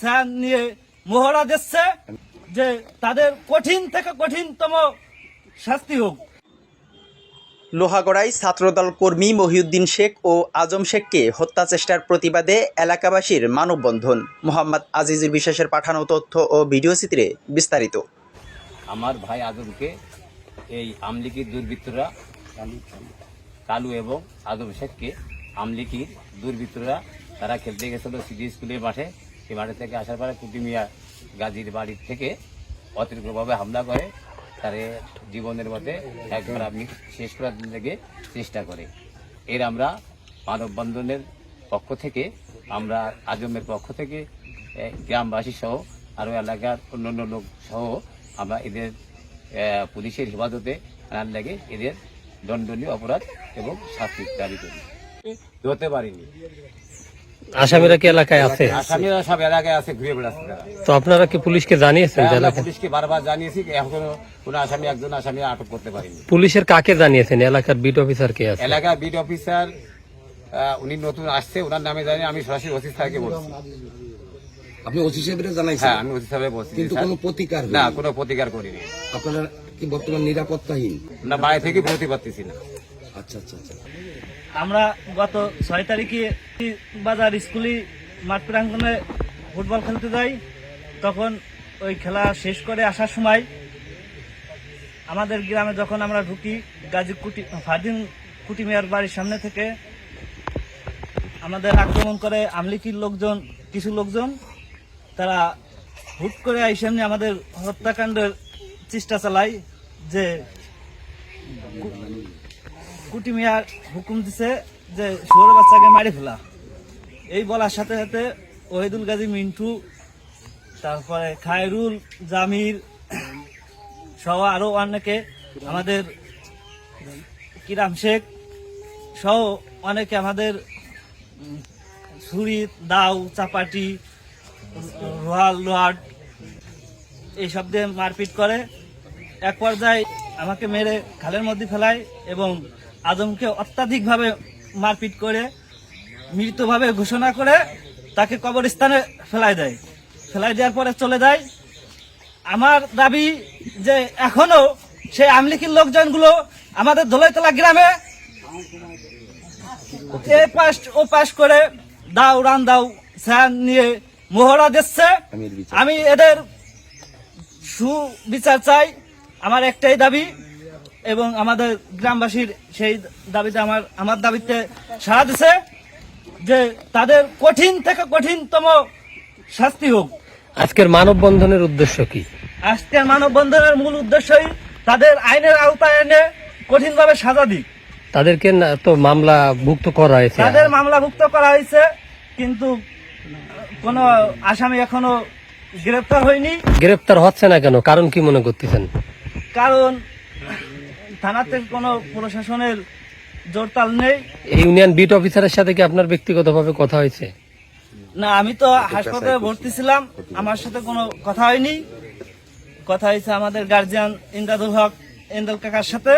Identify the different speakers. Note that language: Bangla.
Speaker 1: স্যার নিয়ে মোহরা দিচ্ছে যে তাদের কঠিন থেকে কঠিনতম শাস্তি হোক।
Speaker 2: লোহাগড়ায় ছাত্রদল কর্মী মহিউদ্দিন শেখ ও আজম শেখকে হত্যা চেষ্টার প্রতিবাদে এলাকাবাসীর মানববন্ধন। মোহাম্মদ আজিজুর বিশ্বাসের পাঠানো তথ্য ও ভিডিও চিত্রে বিস্তারিত।
Speaker 3: আমার ভাই আজমকে এই আমলিকির দুর্বৃত্তরা কালু এবং আজম শেখকে আমলিকির দুর্বৃত্তরা তারা খেলতে গেছিল সিডি স্কুলের মাঠে। সেই মাঠে থেকে আসার পরে কুটিমিয়া গাজীর বাড়ির থেকে অতিরিক্তভাবে হামলা করে, তারে জীবনের মধ্যে একবার আপনি শেষ করার লেগে চেষ্টা করে। এর আমরা মানববন্ধনের পক্ষ থেকে, আমরা আজমের পক্ষ থেকে গ্রামবাসী সহ, আরও এলাকার অন্যান্য লোক সহ, আমরা এদের পুলিশের হেফাজতে আনার লাগে এদের দণ্ডনীয় অপরাধ এবং শাস্তি দাবি করি। ধরতে পারিনি।
Speaker 4: আসামিরা কি এলাকায় আছে?
Speaker 3: আসামিরা সব এলাকায় আছে ঘুরে বেড়াচ্ছে
Speaker 4: তো আপনারা কি পুলিশকে জানিয়েছেন এলাকায়?
Speaker 3: পুলিশকে বারবার জানিয়েছি এখনও কোনো আসামি একজন আসামি আটক করতে পারিনি।
Speaker 4: পুলিশের কাকে জানিয়েছেন? এলাকার বিট অফিসার কে আছে?
Speaker 3: এলাকা বিড অফিসার উনি নতুন আসছে ওনার নামে জানি আমি সরাসরি ওসি স্যারকে বলছি।
Speaker 5: আপনি ওসি সাহেবের জানাইছেন?
Speaker 3: হ্যাঁ আমি ওসি সাহেব বলছি।
Speaker 5: কিন্তু কোনো প্রতিকার
Speaker 3: না কোনো প্রতিকার করিনি।
Speaker 5: আপনারা কি বর্তমান নিরাপত্তাহীন?
Speaker 3: না বাড়ি থেকে বেরোতে পারতেছি না।
Speaker 5: আচ্ছা আচ্ছা আচ্ছা।
Speaker 1: আমরা গত ছয় তারিখে বাজার স্কুলে মাঠ প্রাঙ্গনে ফুটবল খেলতে যাই। তখন ওই খেলা শেষ করে আসার সময় আমাদের গ্রামে যখন আমরা ঢুকি, গাজী কুটি ফাদিন কুটি মিয়ার বাড়ির সামনে থেকে আমাদের আক্রমণ করে আমলিকির লোকজন, কিছু লোকজন, তারা হুট করে এই সামনে আমাদের হত্যাকাণ্ডের চেষ্টা চালায় যে কুটি মিয়ার হুকুম দিছে যে শুয়োর বাচ্চাকে মারি ফেলা। এই বলার সাথে সাথে ওহিদুল গাজী, মিন্টু, তারপরে খায়রুল, জামির সহ আরও অনেকে আমাদের কিরাম শেখ সহ অনেকে আমাদের ছুরি দাও চাপাটি রোহাল লোহাট এইসব দিয়ে মারপিট করে। এক পর্যায়ে আমাকে মেরে খালের মধ্যে ফেলায় এবং আজমকে অত্যাধিকভাবে মারপিট করে মৃতভাবে ঘোষণা করে তাকে কবরস্থানে ফেলাই দেয়। ফেলাই দেওয়ার পরে চলে যায়। আমার দাবি যে এখনও সেই আমলিকির লোকজনগুলো আমাদের ধোলাইতলা গ্রামে এ পাশ ও পাশ করে দাও রান দাও স্যার নিয়ে মোহরা দিচ্ছে। আমি এদের সুবিচার চাই। আমার একটাই দাবি এবং আমাদের গ্রামবাসীর সেই দাবিতে আমার আমার দাবিতে সাড়া দিছে যে তাদের কঠিন থেকে কঠিনতম শাস্তি হোক।
Speaker 4: আজকের মানববন্ধনের উদ্দেশ্য কি?
Speaker 1: আজকের মানববন্ধনের মূল উদ্দেশ্যই তাদের আইনের আওতায় এনে কঠিনভাবে সাজা দিক।
Speaker 4: তাদেরকে তো মামলা ভুক্ত করা হয়েছে
Speaker 1: তাদের মামলা মামলাভুক্ত করা হয়েছে কিন্তু কোনো আসামি এখনও গ্রেপ্তার হয়নি।
Speaker 4: গ্রেপ্তার হচ্ছে না কেন? কারণ কি মনে করতেছেন?
Speaker 1: কারণ থানাতে কোনো প্রশাসনের জোরতাল নেই।
Speaker 4: ইউনিয়ন বিট অফিসারের সাথে কি আপনার ব্যক্তিগতভাবে কথা হয়েছে?
Speaker 1: না আমি তো হাসপাতালে ভর্তি ছিলাম আমার সাথে কোনো কথা হয়নি। কথা হয়েছে আমাদের গার্জিয়ান ইন্দাদুল হক ইন্দাল কাকার সাথে।